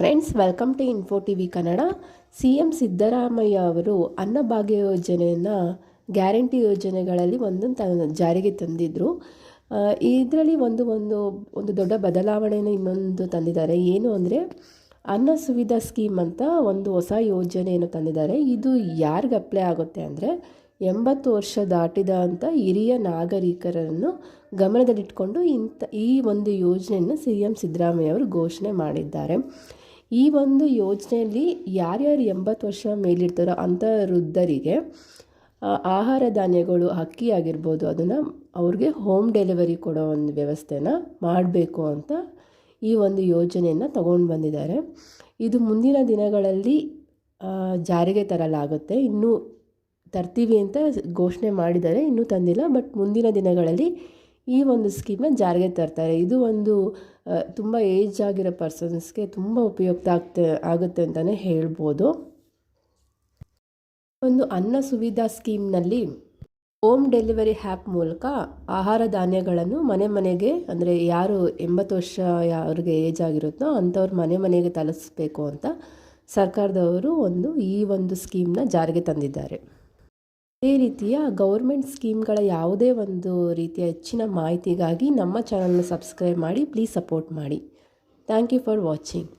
Friends welcome to info T V Kannada C M Siddaramaiah ಅವರು ಅನ್ನಭಾಗ್ಯ ಯೋಜನೆಯನ್ನು guarantee ಯೋಜನೆಗಳಲ್ಲಿ ಒಂದೊಂದು ಜಾರಿಗೆ ತಂದಿದ್ದರು ಇದರಲ್ಲಿ ಒಂದು ಒಂದು ಒಂದು ದೊಡ್ಡ ಬದಲಾವಣೆಯನ್ನು ಇನ್ನೊಂದು ತಂದಿದ್ದಾರೆ. ಏನು ಅಂದರೆ ಅನ್ನ ಸುವಿಧಾ ಸ್ಕೀಮ್ ಅಂತ ಒಂದು ಹೊಸ ಯೋಜನೆಯನ್ನು ತಂದಿದ್ದಾರೆ. ಇದು ಯಾರಿಗೆ ಅಪ್ಲೈ ಆಗುತ್ತೆ ಅಂದರೆ ಎಂಬತ್ತು ವರ್ಷ ದಾಟಿದ ಅಂತ ಹಿರಿಯ ನಾಗರಿಕರನ್ನು ಗಮನದಲ್ಲಿಟ್ಕೊಂಡು ಇಂಥ ಈ ಒಂದು ಯೋಜನೆಯನ್ನು ಸಿ ಎಂ ಸಿದ್ದರಾಮಯ್ಯ ಅವರು ಘೋಷಣೆ ಮಾಡಿದ್ದಾರೆ. ಈ ಒಂದು ಯೋಜನೆಯಲ್ಲಿ ಯಾರ್ಯಾರು ಎಂಬತ್ತು ವರ್ಷ ಮೇಲಿರ್ತಾರೋ ಅಂಥ ವೃದ್ಧರಿಗೆ ಆಹಾರ ಧಾನ್ಯಗಳು ಅಕ್ಕಿ ಆಗಿರ್ಬೋದು, ಅದನ್ನು ಅವ್ರಿಗೆ ಹೋಮ್ ಡೆಲಿವರಿ ಕೊಡೋ ಒಂದು ವ್ಯವಸ್ಥೆನ ಮಾಡಬೇಕು ಅಂತ ಈ ಒಂದು ಯೋಜನೆಯನ್ನು ತಗೊಂಡು ಬಂದಿದ್ದಾರೆ. ಇದು ಮುಂದಿನ ದಿನಗಳಲ್ಲಿ ಜಾರಿಗೆ ತರಲಾಗುತ್ತೆ. ಇನ್ನೂ ತರ್ತೀವಿ ಅಂತ ಘೋಷಣೆ ಮಾಡಿದ್ದಾರೆ, ಇನ್ನೂ ತಂದಿಲ್ಲ, ಬಟ್ ಮುಂದಿನ ದಿನಗಳಲ್ಲಿ ಈ ಒಂದು ಸ್ಕೀಮ್ನ ಜಾರಿಗೆ ತರ್ತಾರೆ. ಇದು ಒಂದು ತುಂಬ ಏಜ್ ಆಗಿರೋ ಪರ್ಸನ್ಸ್ಗೆ ತುಂಬ ಉಪಯುಕ್ತ ಆಗ್ತೆ, ಆಗುತ್ತೆ ಅಂತಲೇ ಹೇಳ್ಬೋದು. ಒಂದು ಅನ್ನ ಸುವಿಧಾ ಸ್ಕೀಮ್ನಲ್ಲಿ ಹೋಮ್ ಡೆಲಿವರಿ ಆ್ಯಪ್ ಮೂಲಕ ಆಹಾರ ಧಾನ್ಯಗಳನ್ನು ಮನೆ ಮನೆಗೆ, ಅಂದರೆ ಯಾರು ಎಂಬತ್ತು ವರ್ಷ ಯಾರಿಗೆ ಏಜ್ ಆಗಿರುತ್ತೋ ಅಂಥವ್ರು ಮನೆ ಮನೆಗೆ ತಲುಪಿಸ್ಬೇಕು ಅಂತ ಸರ್ಕಾರದವರು ಒಂದು ಈ ಒಂದು ಸ್ಕೀಮ್ನ ಜಾರಿಗೆ ತಂದಿದ್ದಾರೆ. ಇದೇ ರೀತಿಯ ಗೌರ್ಮೆಂಟ್ ಸ್ಕೀಮ್ಗಳ ಯಾವುದೇ ಒಂದು ರೀತಿಯ ಹೆಚ್ಚಿನ ಮಾಹಿತಿಗಾಗಿ ನಮ್ಮ ಚಾನಲ್ನ ಸಬ್ಸ್ಕ್ರೈಬ್ ಮಾಡಿ ಪ್ಲೀಸ್ ಸಪೋರ್ಟ್ ಮಾಡಿ. Thank you for watching